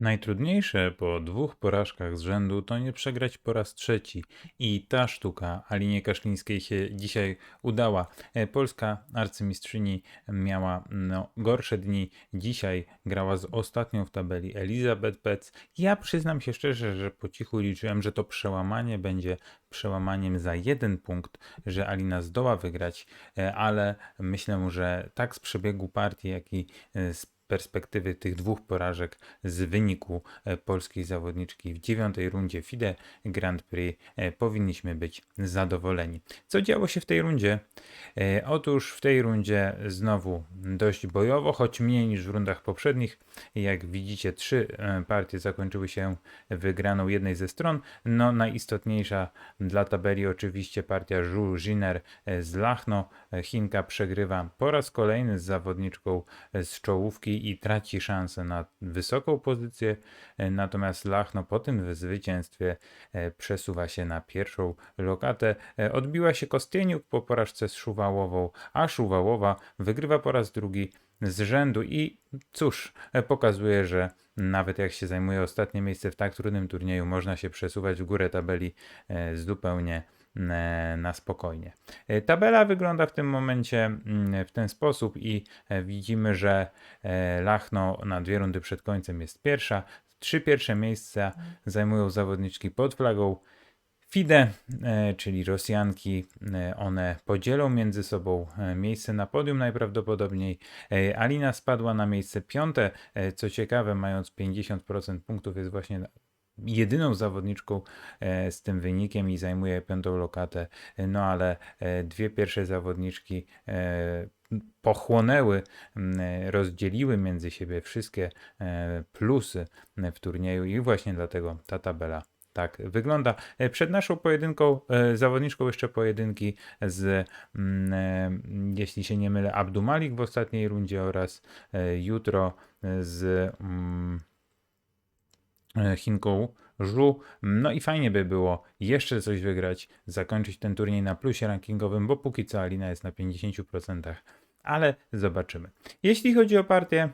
Najtrudniejsze po dwóch porażkach z rzędu to nie przegrać po raz trzeci. I ta sztuka Alinie Kaszlińskiej się dzisiaj udała. E, Polska arcymistrzyni miała no, gorsze dni. Dzisiaj grała z ostatnią w tabeli Elizabeth Betz. Ja przyznam się szczerze, że po cichu liczyłem, że to przełamanie będzie przełamaniem za jeden punkt, że Alina zdoła wygrać, e, ale myślę, że tak z przebiegu partii, jak i e, z perspektywy tych dwóch porażek z wyniku e, polskiej zawodniczki w dziewiątej rundzie FIDE Grand Prix e, powinniśmy być zadowoleni. Co działo się w tej rundzie? E, Otóż w tej rundzie znowu dość bojowo, choć mniej niż w rundach poprzednich. Jak widzicie, trzy e, partie zakończyły się wygraną jednej ze stron. No, najistotniejsza dla tabeli oczywiście partia Zhu Jiner e, z Lachno. Chinka przegrywa po raz kolejny z zawodniczką z czołówki i traci szansę na wysoką pozycję. Natomiast Lachno po tym zwycięstwie przesuwa się na pierwszą lokatę. Odbiła się Kostieniuk po porażce z Szuwałową, a Szuwałowa wygrywa po raz drugi z rzędu i cóż, pokazuje, że nawet jak się zajmuje ostatnie miejsce w tak trudnym turnieju, można się przesuwać w górę tabeli e, zupełnie e, na spokojnie. E, Tabela wygląda w tym momencie mm, w ten sposób i widzimy, że Lachno na dwie rundy przed końcem jest pierwsza. Trzy pierwsze miejsca zajmują zawodniczki pod flagą FIDE, e, czyli Rosjanki, e, one podzielą między sobą e, miejsce na podium najprawdopodobniej. Alina spadła na miejsce piąte, co ciekawe, mając 50% punktów, jest właśnie jedyną zawodniczką z tym wynikiem i zajmuje piątą lokatę. No ale dwie pierwsze zawodniczki pochłonęły, rozdzieliły między siebie wszystkie plusy w turnieju i właśnie dlatego ta tabela tak wygląda. E, Przed naszą pojedynką, e, zawodniczką jeszcze pojedynki z, mm, e, jeśli się nie mylę, Abdumalik w ostatniej rundzie oraz jutro z mm, Chinką Żu. No i fajnie by było jeszcze coś wygrać, zakończyć ten turniej na plusie rankingowym, bo póki co Alina jest na 50%, ale zobaczymy. Jeśli chodzi o partię,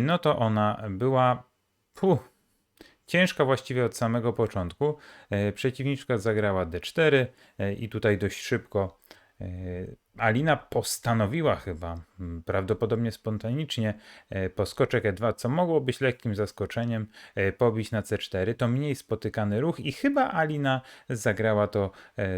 no to ona była puh, ciężka właściwie od samego początku. E, Przeciwniczka zagrała D4 e, i tutaj dość szybko e, Alina postanowiła chyba, m, prawdopodobnie spontanicznie, po skoczek E2, co mogło być lekkim zaskoczeniem, pobić na C4. To mniej spotykany ruch i chyba Alina zagrała to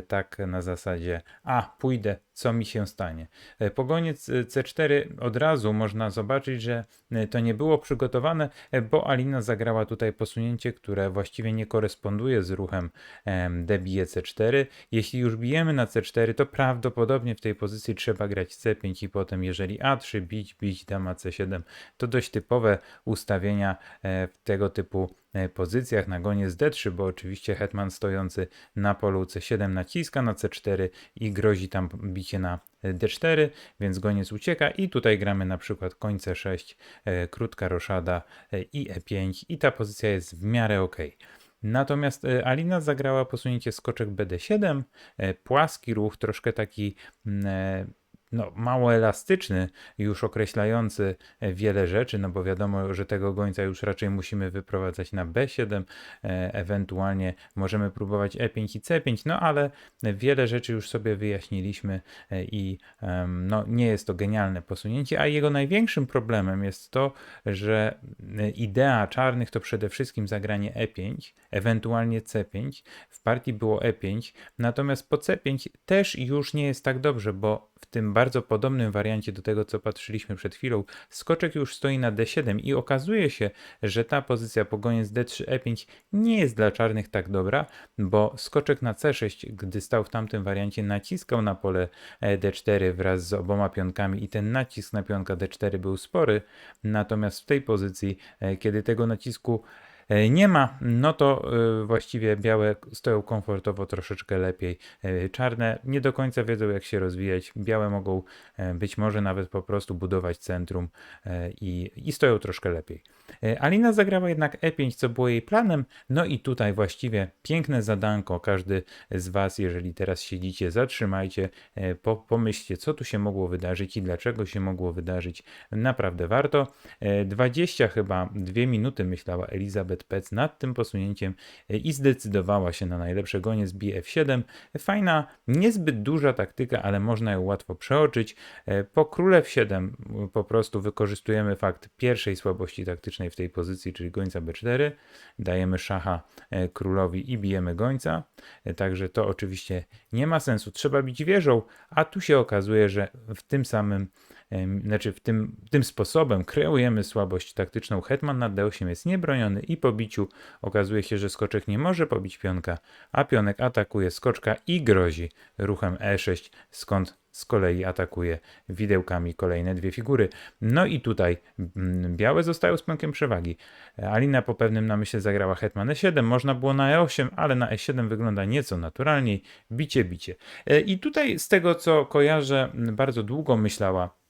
tak na zasadzie, a pójdę, co mi się stanie. E, Po goniec e, C4 od razu można zobaczyć, że e, to nie było przygotowane, bo Alina zagrała tutaj posunięcie, które właściwie nie koresponduje z ruchem em, D bije C4. Jeśli już bijemy na C4, to prawdopodobnie w tej pozycji trzeba grać C5 i potem jeżeli A3 bić, bić dama C7. To dość typowe ustawienia tego typu pozycjach na gonie z D3, bo oczywiście hetman stojący na polu C7 naciska na C4 i grozi tam bicie na D4, więc goniec ucieka i tutaj gramy na przykład koń C6, e, krótka roszada e, i E5 i ta pozycja jest w miarę ok. Natomiast e, Alina zagrała posunięcie skoczek BD7, e, płaski ruch, troszkę taki mm, e, no, mało elastyczny, już określający e, wiele rzeczy, no bo wiadomo, że tego gońca już raczej musimy wyprowadzać na B7, e, ewentualnie możemy próbować E5 i C5, no ale wiele rzeczy już sobie wyjaśniliśmy e, i no, nie jest to genialne posunięcie, a jego największym problemem jest to, że idea czarnych to przede wszystkim zagranie E5, ewentualnie C5. W partii było E5, natomiast po C5 też już nie jest tak dobrze, bo tym bardzo podobnym wariancie do tego, co patrzyliśmy przed chwilą, skoczek już stoi na D7 i okazuje się, że ta pozycja po goniec D3, E5 nie jest dla czarnych tak dobra, bo skoczek na C6, gdy stał w tamtym wariancie, naciskał na pole e, D4 wraz z oboma pionkami i ten nacisk na pionka D4 był spory, natomiast w tej pozycji, e, kiedy tego nacisku nie ma, no to e, właściwie białe stoją komfortowo troszeczkę lepiej. E, Czarne nie do końca wiedzą, jak się rozwijać. Białe mogą e, być może nawet po prostu budować centrum e, i, i stoją troszkę lepiej. E, Alina zagrała jednak E5, co było jej planem. No i tutaj właściwie piękne zadanko. Każdy z Was, jeżeli teraz siedzicie, zatrzymajcie, e, po, pomyślcie, co tu się mogło wydarzyć i dlaczego się mogło wydarzyć. Naprawdę warto. E, 20 chyba, dwie minuty myślała Elizabeth Pec nad tym posunięciem e, i zdecydowała się na najlepsze goniec BF7. Fajna, niezbyt duża taktyka, ale można ją łatwo przeoczyć. E, Po królew 7 po prostu wykorzystujemy fakt pierwszej słabości taktycznej w tej pozycji, czyli gońca B4. Dajemy szacha e, królowi i bijemy gońca. Także to oczywiście nie ma sensu. Trzeba bić wieżą, a tu się okazuje, że w tym samym, znaczy w tym, tym sposobem kreujemy słabość taktyczną. Hetman na D8 jest niebroniony i po biciu okazuje się, że skoczek nie może pobić pionka, a pionek atakuje skoczka i grozi ruchem E6, skąd z kolei atakuje widełkami kolejne dwie figury. No i tutaj mm, białe zostają z pionkiem przewagi. Alina po pewnym namyśle zagrała hetman E7, można było na E8, ale na E7 wygląda nieco naturalniej. Bicie, bicie. E, I tutaj z tego co kojarzę, bardzo długo myślała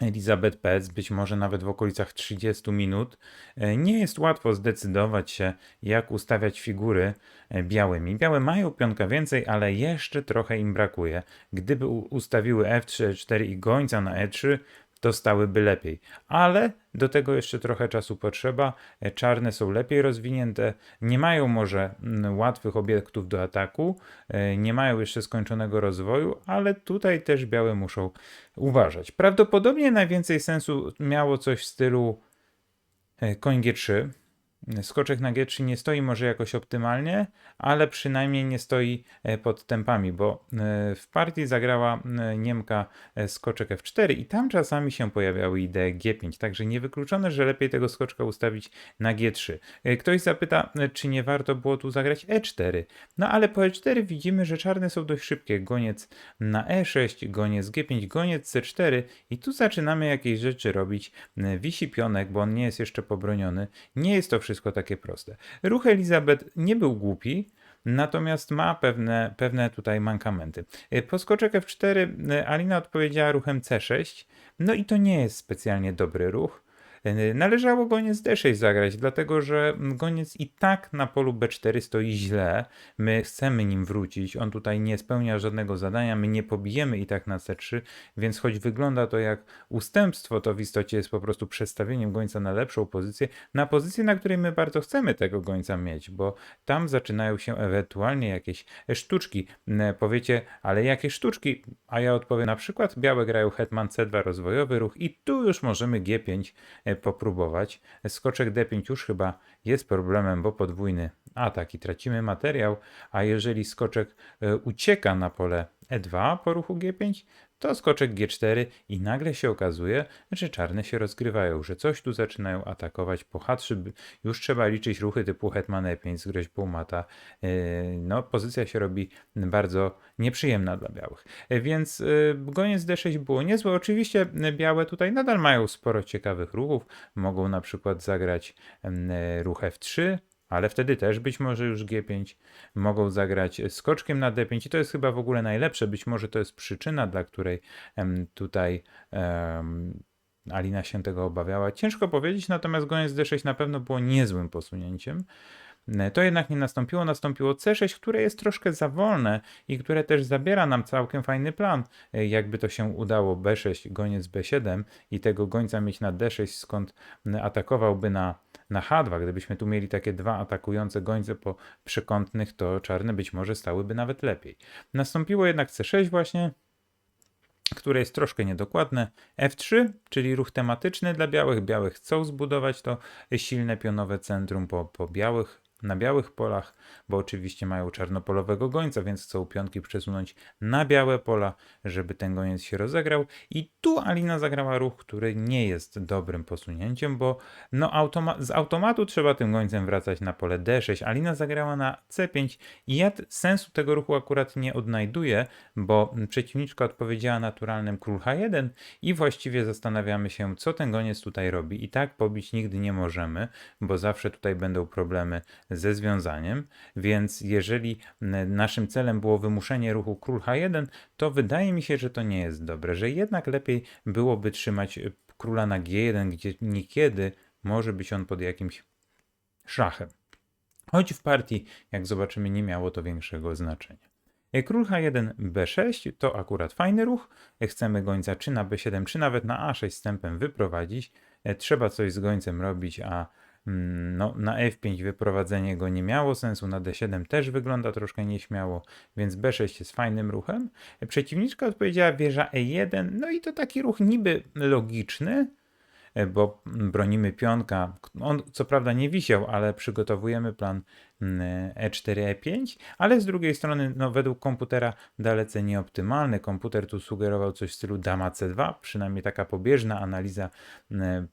Elizabeth Pec, być może nawet w okolicach 30 minut. E, Nie jest łatwo zdecydować się, jak ustawiać figury e, białymi. Białe mają pionka więcej, ale jeszcze trochę im brakuje. Gdyby ustawiły F3, E4 i gońca na E3, to stałyby lepiej. Ale do tego jeszcze trochę czasu potrzeba. E, Czarne są lepiej rozwinięte, nie mają może mm, łatwych obiektów do ataku, e, nie mają jeszcze skończonego rozwoju, ale tutaj też białe muszą uważać. Prawdopodobnie najwięcej sensu miało coś w stylu e, koń G3. Skoczek na G3 nie stoi może jakoś optymalnie, ale przynajmniej nie stoi e, pod tempami, bo e, w partii zagrała e, Niemka skoczek F4 i tam czasami się pojawiały idee G5, także niewykluczone, że lepiej tego skoczka ustawić na G3. E, Ktoś zapyta, czy nie warto było tu zagrać E4. No ale po E4 widzimy, że czarne są dość szybkie. Goniec na E6, goniec G5, goniec C4 i tu zaczynamy jakieś rzeczy robić. Wisi pionek, bo on nie jest jeszcze pobroniony. Nie jest to wszystko takie proste. Ruch Elizabeth nie był głupi, natomiast ma pewne, pewne tutaj mankamenty. E, Po skoczek F4 e, Alina odpowiedziała ruchem C6, no i to nie jest specjalnie dobry ruch. E, Należało goniec D6 zagrać, dlatego że goniec i tak na polu B4 stoi źle. My chcemy nim wrócić. On tutaj nie spełnia żadnego zadania. My nie pobijemy i tak na C3, więc choć wygląda to jak ustępstwo, to w istocie jest po prostu przestawieniem gońca na lepszą pozycję, na pozycję, na której my bardzo chcemy tego gońca mieć, bo tam zaczynają się ewentualnie jakieś sztuczki. E, Powiecie, ale jakie sztuczki? A ja odpowiem, na przykład białe grają hetman C2 rozwojowy ruch i tu już możemy G5 e, popróbować. Skoczek D5 już chyba jest problemem, bo podwójny atak i tracimy materiał, a jeżeli skoczek e, ucieka na pole E2 po ruchu G5, to skoczek G4 i nagle się okazuje, że czarne się rozgrywają, że coś tu zaczynają atakować po H3. by- Już trzeba liczyć ruchy typu hetman E5 z groźbą mata. E, No, pozycja się robi bardzo nieprzyjemna dla białych. E, Więc e, goniec D6 było niezłe. Oczywiście białe tutaj nadal mają sporo ciekawych ruchów. Mogą na przykład zagrać ruch F3, ale wtedy też być może już G5 mogą zagrać skoczkiem na D5 i to jest chyba w ogóle najlepsze. Być może to jest przyczyna, dla której tutaj Alina się tego obawiała. Ciężko powiedzieć, natomiast goniec D6 na pewno było niezłym posunięciem. E, To jednak nie nastąpiło, nastąpiło C6, które jest troszkę za wolne i które też zabiera nam całkiem fajny plan. E, Jakby to się udało B6, goniec B7 i tego gońca mieć na D6, skąd atakowałby na, na H2. Gdybyśmy tu mieli takie dwa atakujące gońce po przekątnych, to czarne być może stałyby nawet lepiej. Nastąpiło jednak C6 właśnie, które jest troszkę niedokładne. F3, czyli ruch tematyczny dla białych. Białych chcą zbudować to silne pionowe centrum po, po białych na białych polach, bo oczywiście mają czarnopolowego gońca, więc chcą pionki przesunąć na białe pola, żeby ten goniec się rozegrał. I tu Alina zagrała ruch, który nie jest dobrym posunięciem, bo no automa z automatu trzeba tym gońcem wracać na pole D6. Alina zagrała na C5 i ja sensu tego ruchu akurat nie odnajduję, bo przeciwniczka odpowiedziała naturalnym król H1 i właściwie zastanawiamy się, co ten goniec tutaj robi. I tak pobić nigdy nie możemy, bo zawsze tutaj będą problemy ze związaniem, więc jeżeli naszym celem było wymuszenie ruchu król H1, to wydaje mi się, że to nie jest dobre, że jednak lepiej byłoby trzymać y, króla na G1, gdzie niekiedy może być on pod jakimś szachem. Choć w partii, jak zobaczymy, nie miało to większego znaczenia. E, Król H1, B6 to akurat fajny ruch. E, Chcemy gońca czy na B7, czy nawet na A6 stępem wyprowadzić. E, Trzeba coś z gońcem robić, a no, na F5 wyprowadzenie go nie miało sensu, na D7 też wygląda troszkę nieśmiało, więc B6 jest fajnym ruchem. E, Przeciwniczka odpowiedziała wieża E1, no i to taki ruch niby logiczny, bo bronimy pionka. On co prawda nie wisiał, ale przygotowujemy plan mm, E4, E5, ale z drugiej strony, no, według komputera dalece nieoptymalny. Komputer tu sugerował coś w stylu dama C2, przynajmniej taka pobieżna analiza mm,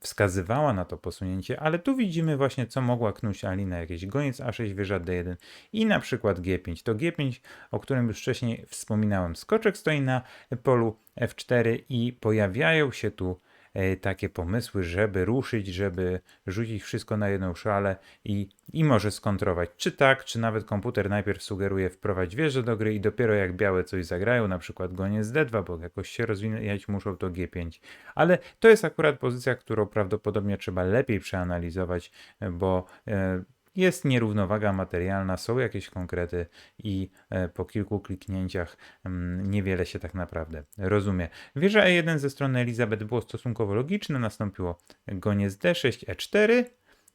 wskazywała na to posunięcie, ale tu widzimy właśnie, co mogła knuć Alina, jakieś goniec A6, wieża D1 i na przykład G5. To G5, o którym już wcześniej wspominałem, skoczek stoi na polu F4 i pojawiają się tu e, takie pomysły, żeby ruszyć, żeby rzucić wszystko na jedną szalę i, i może skontrować. Czy tak, czy nawet komputer najpierw sugeruje wprowadzić wieżę do gry i dopiero jak białe coś zagrają, na przykład goniec D2, bo jakoś się rozwijać muszą, to G5. Ale to jest akurat pozycja, którą prawdopodobnie trzeba lepiej przeanalizować, e, bo e, jest nierównowaga materialna, są jakieś konkrety i e, po kilku kliknięciach mm, niewiele się tak naprawdę rozumie. Wieża E1 ze strony Elizabeth było stosunkowo logiczne, nastąpiło goniec D6, E4.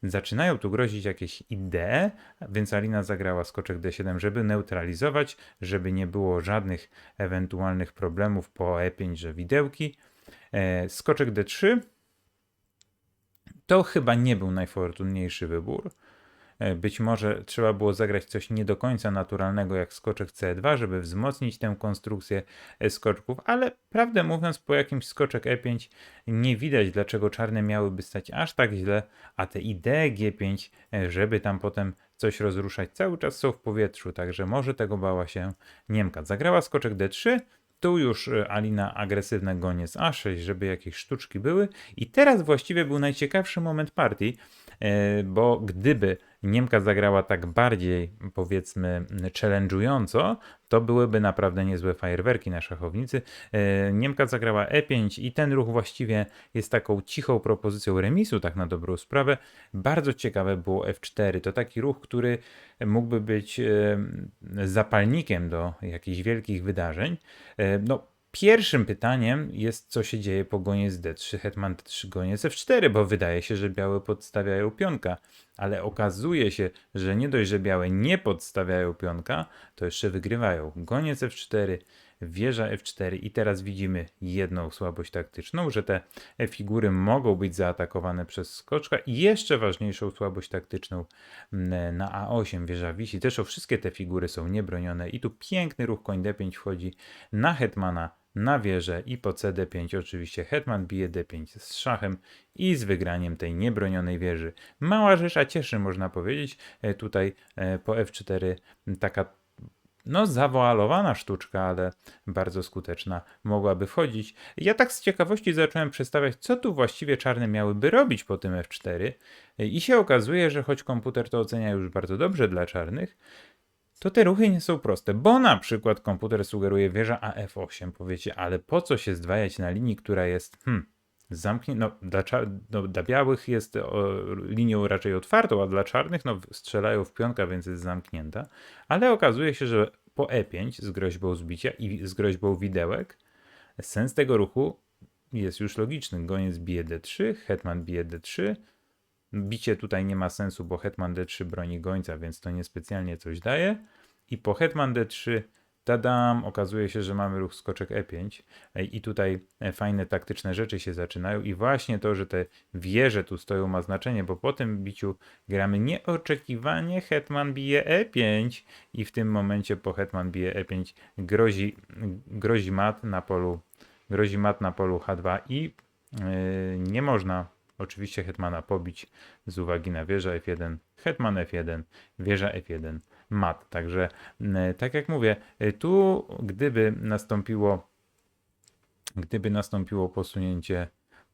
Zaczynają tu grozić jakieś idee, więc Alina zagrała skoczek D7, żeby neutralizować, żeby nie było żadnych ewentualnych problemów po E5, że widełki. E, skoczek D3 to chyba nie był najfortunniejszy wybór. E, Być może trzeba było zagrać coś nie do końca naturalnego, jak skoczek C2, żeby wzmocnić tę konstrukcję e, skoczków, ale prawdę mówiąc, po jakimś skoczek E5 nie widać, dlaczego czarne miałyby stać aż tak źle, a te idee G5, e, żeby tam potem coś rozruszać, cały czas są w powietrzu, także może tego bała się Niemka. Zagrała skoczek D3, tu już e, Alina agresywne goniec A6, żeby jakieś sztuczki były. I teraz właściwie był najciekawszy moment partii, bo gdyby Niemka zagrała tak bardziej, powiedzmy, challenge'ująco, to byłyby naprawdę niezłe fajerwerki na szachownicy. E, Niemka zagrała E5 i ten ruch właściwie jest taką cichą propozycją remisu, tak na dobrą sprawę. Bardzo ciekawe było F4. To taki ruch, który mógłby być e, zapalnikiem do jakichś wielkich wydarzeń. E, No, Pierwszym pytaniem jest, co się dzieje po goniec D3, hetman D3, goniec F4, bo wydaje się, że białe podstawiają pionka, ale okazuje się, że nie dość, że białe nie podstawiają pionka, to jeszcze wygrywają. Goniec F4, wieża F4 i teraz widzimy jedną słabość taktyczną, że te figury mogą być zaatakowane przez skoczka i jeszcze ważniejszą słabość taktyczną mm, na A8 wieża wisi. Zresztą wszystkie te figury są niebronione i tu piękny ruch koń D5 wchodzi na hetmana na wieżę i po CD5 oczywiście hetman bije D5 z szachem i z wygraniem tej niebronionej wieży. Mała rzesza cieszy można powiedzieć. E, Tutaj e, po F4 taka no zawoalowana sztuczka, ale bardzo skuteczna mogłaby wchodzić. Ja tak z ciekawości zacząłem przedstawiać, co tu właściwie czarne miałyby robić po tym F4 i się okazuje, że choć komputer to ocenia już bardzo dobrze dla czarnych, to te ruchy nie są proste, bo na przykład komputer sugeruje wieża AF8. Powiecie, ale po co się zdwajać na linii, która jest hmm, zamknięta? No, dla, no, dla białych jest o, linią raczej otwartą, a dla czarnych no, strzelają w pionka, więc jest zamknięta. Ale okazuje się, że po E5 z groźbą zbicia i z groźbą widełek, sens tego ruchu jest już logiczny. Goniec bije D3, hetman bije D3, Bicie tutaj nie ma sensu, bo hetman d3 broni gońca, więc to niespecjalnie coś daje. I po hetman d3 Tadam, okazuje się, że mamy ruch skoczek E5 e, i tutaj e, fajne taktyczne rzeczy się zaczynają. I właśnie to, że te wieże tu stoją ma znaczenie, bo po tym biciu gramy nieoczekiwanie, hetman bije E5 i w tym momencie po hetman bije E5 grozi, grozi mat na polu grozi mat na polu H2 i yy, nie można oczywiście hetmana pobić z uwagi na wieżę F1, hetman F1, wieża F1, mat. Także tak jak mówię, yy, tu gdyby nastąpiło gdyby nastąpiło posunięcie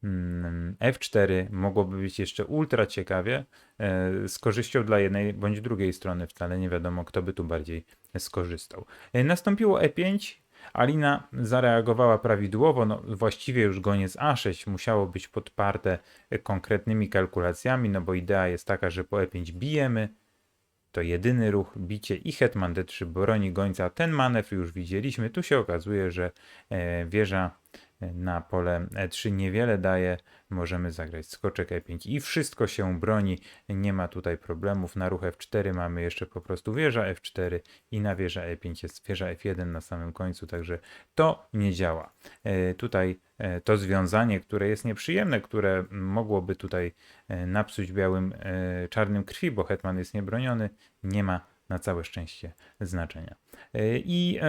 mm, F4 mogłoby być jeszcze ultra ciekawie, e, z korzyścią dla jednej bądź drugiej strony, wcale nie wiadomo, kto by tu bardziej skorzystał. E, Nastąpiło E5, Alina zareagowała prawidłowo, no właściwie już goniec A6 musiało być podparte konkretnymi kalkulacjami, no bo idea jest taka, że po E5 bijemy, to jedyny ruch, bicie i hetman D3 broni gońca. Ten manewr już widzieliśmy, tu się okazuje, że e, wieża na pole E3 niewiele daje, możemy zagrać skoczek E5 i wszystko się broni, nie ma tutaj problemów. Na ruch F4 mamy jeszcze po prostu wieża F4 i na wieża E5 jest wieża F1 na samym końcu, także to nie działa. E, tutaj e, to związanie, które jest nieprzyjemne, które mogłoby tutaj e, napsuć białym, czarnym krwi, bo hetman jest niebroniony, nie ma na całe szczęście znaczenia. I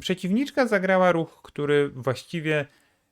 Przeciwniczka zagrała ruch, który właściwie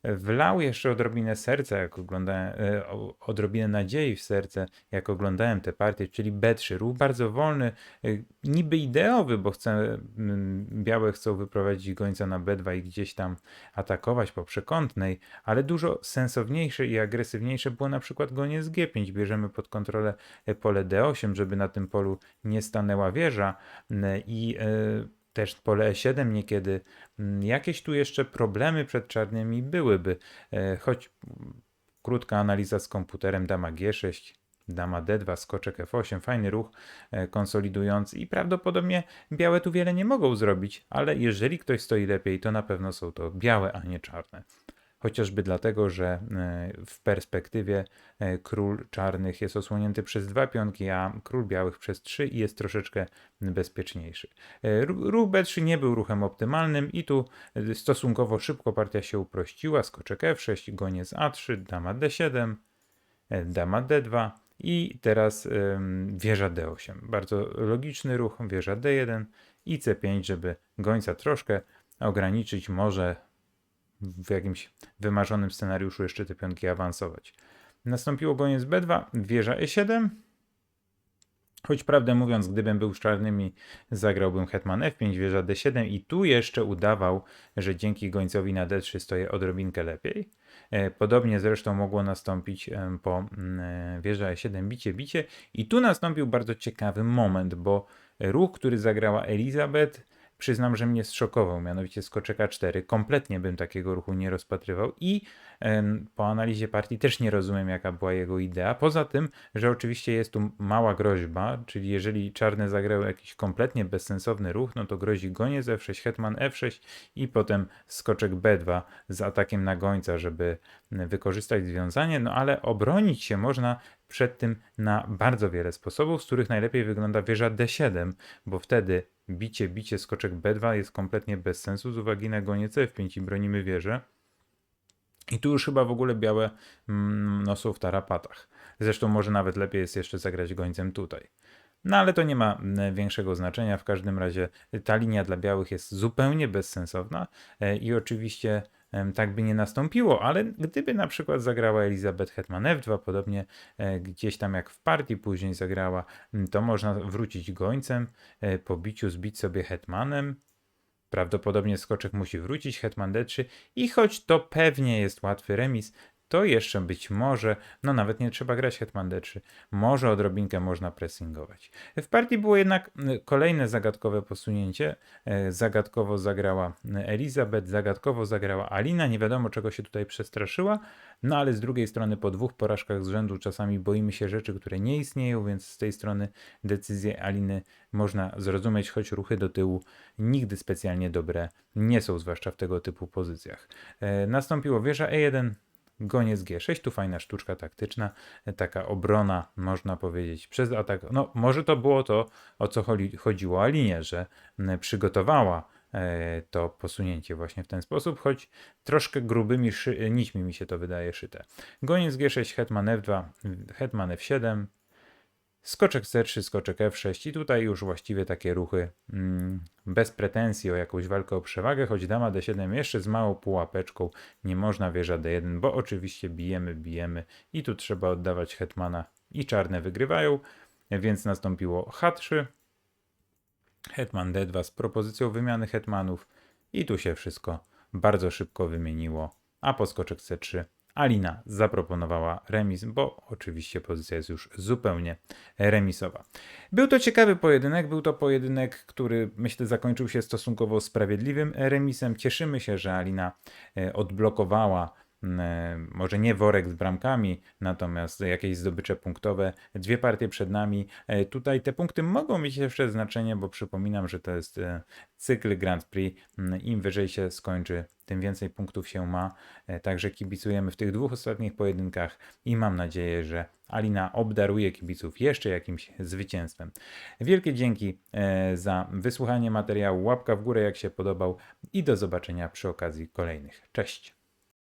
wlał jeszcze odrobinę serca, jak oglądałem, e, odrobinę nadziei w serce, jak oglądałem tę partię, czyli B3. Ruch bardzo wolny, e, niby ideowy, bo chce, mm, białe chcą wyprowadzić gońca na B2 i gdzieś tam atakować po przekątnej, ale dużo sensowniejsze i agresywniejsze było na przykład goniec G5. Bierzemy pod kontrolę e, pole D8, żeby na tym polu nie stanęła wieża n- i e, też pole E7 niekiedy. Mm, Jakieś tu jeszcze problemy przed czarnymi byłyby, e, choć mm, krótka analiza z komputerem dama G6, dama D2, skoczek F8, fajny ruch e, konsolidujący i prawdopodobnie białe tu wiele nie mogą zrobić, ale jeżeli ktoś stoi lepiej, to na pewno są to białe, a nie czarne. Chociażby dlatego, że e, w perspektywie e, król czarnych jest osłonięty przez dwa pionki, a król białych przez trzy i jest troszeczkę bezpieczniejszy. E, ru- Ruch B3 nie był ruchem optymalnym i tu stosunkowo szybko partia się uprościła. Skoczek F6, goniec A3, dama D7, e, dama D2 i teraz wieża D8. Bardzo logiczny ruch, wieża D1 i C5, żeby gońca troszkę ograniczyć, może w jakimś wymarzonym scenariuszu jeszcze te pionki awansować. Nastąpiło goniec B2, wieża E7. Choć prawdę mówiąc, gdybym był z czarnymi, zagrałbym hetman F5, wieża D7 i tu jeszcze udawał, że dzięki gońcowi na D3 stoję odrobinkę lepiej. E, Podobnie zresztą mogło nastąpić em, po e, wieża E7 bicie, bicie i tu nastąpił bardzo ciekawy moment, bo ruch, który zagrała Elizabeth, przyznam, że mnie zszokował, mianowicie skoczek A4. Kompletnie bym takiego ruchu nie rozpatrywał i po analizie partii też nie rozumiem, jaka była jego idea. Poza tym, że oczywiście jest tu mała groźba, czyli jeżeli czarne zagrały jakiś kompletnie bezsensowny ruch, no to grozi goniec F6, hetman F6 i potem skoczek B2 z atakiem na gońca, żeby wykorzystać związanie, no ale obronić się można przed tym na bardzo wiele sposobów, z których najlepiej wygląda wieża D7, bo wtedy bicie, bicie, skoczek B2 jest kompletnie bez sensu z uwagi na goniec F5 i bronimy wieżę. I tu już chyba w ogóle białe mm, no, są w tarapatach. Zresztą może nawet lepiej jest jeszcze zagrać gońcem tutaj. No ale to nie ma mm, większego znaczenia. W każdym razie ta linia dla białych jest zupełnie bezsensowna e, i oczywiście tak by nie nastąpiło, ale gdyby na przykład zagrała Elizabeth Hetman F2, podobnie e, gdzieś tam jak w partii później zagrała, to można wrócić gońcem, e, po biciu zbić sobie hetmanem, Prawdopodobnie skoczek musi wrócić, hetman d3 i choć to pewnie jest łatwy remis, to jeszcze być może, no nawet nie trzeba grać hetman d3, może odrobinkę można pressingować. W partii było jednak y, kolejne zagadkowe posunięcie. E, Zagadkowo zagrała Elizabeth, zagadkowo zagrała Alina, nie wiadomo czego się tutaj przestraszyła, no ale z drugiej strony po dwóch porażkach z rzędu czasami boimy się rzeczy, które nie istnieją, więc z tej strony decyzje Aliny można zrozumieć, choć ruchy do tyłu nigdy specjalnie dobre nie są, zwłaszcza w tego typu pozycjach. Nastąpiło wieża E1, goniec G6, tu fajna sztuczka taktyczna, e, taka obrona, można powiedzieć, przez atak. No, może to było to, o co chodzi, chodziło Alinie, że przygotowała e, to posunięcie właśnie w ten sposób, choć troszkę grubymi szy- nićmi mi się to wydaje szyte. Goniec G6, hetman F2, hetman F7, skoczek C3, skoczek F6 i tutaj już właściwie takie ruchy mm, bez pretensji o jakąś walkę o przewagę, choć dama D7 jeszcze z małą pułapeczką, nie można wieża D1, bo oczywiście bijemy, bijemy i tu trzeba oddawać hetmana i czarne wygrywają, więc nastąpiło H3, hetman D2 z propozycją wymiany hetmanów i tu się wszystko bardzo szybko wymieniło, a po skoczek C3 Alina zaproponowała remis, bo oczywiście pozycja jest już zupełnie remisowa. Był to ciekawy pojedynek, był to pojedynek, który myślę zakończył się stosunkowo sprawiedliwym remisem. Cieszymy się, że Alina e, odblokowała może nie worek z bramkami, natomiast jakieś zdobycze punktowe. Dwie partie przed nami. E, Tutaj te punkty mogą mieć jeszcze znaczenie, bo przypominam, że to jest e, cykl Grand Prix. Mm, Im wyżej się skończy, tym więcej punktów się ma. E, Także kibicujemy w tych dwóch ostatnich pojedynkach i mam nadzieję, że Alina obdaruje kibiców jeszcze jakimś zwycięstwem. Wielkie dzięki e, za wysłuchanie materiału. Łapka w górę, jak się podobał, i do zobaczenia przy okazji kolejnych. Cześć.